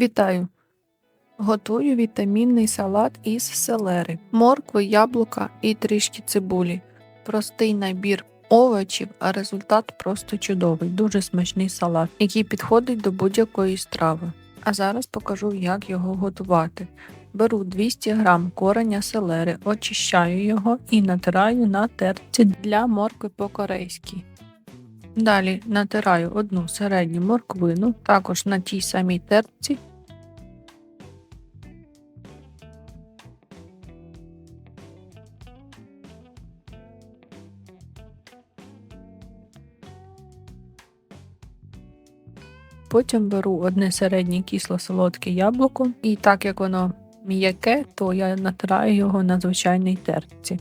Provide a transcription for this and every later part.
Вітаю! Готую вітамінний салат із селери, моркви, яблука і трішки цибулі. Простий набір овочів, а результат просто чудовий, дуже смачний салат, який підходить до будь-якої страви. А зараз покажу, як його готувати. Беру 200 г кореня селери, очищаю його і натираю на терці для моркви по-корейськи. Далі натираю одну середню морквину, також на тій самій терці. Потім беру одне середнє кисло-солодке яблуко, і так як воно м'яке, то я натираю його на звичайній терці.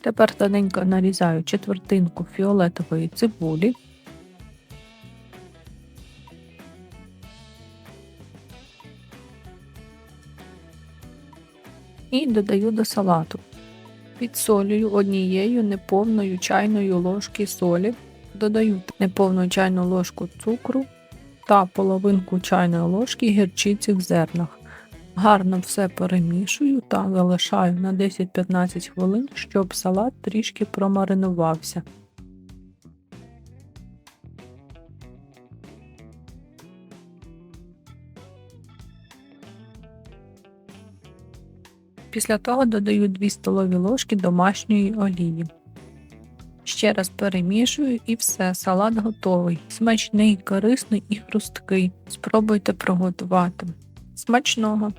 Тепер тоненько нарізаю четвертинку фіолетової цибулі. І додаю до салату. Підсолюю однією неповною чайною ложки солі, додаю неповну чайну ложку цукру та половинку чайної ложки гірчиці в зернах. Гарно все перемішую та залишаю на 10-15 хвилин, щоб салат трішки промаринувався. Після того додаю 2 столові ложки домашньої олії. Ще раз перемішую і все, салат готовий. Смачний, корисний і хрусткий. Спробуйте приготувати. Смачного!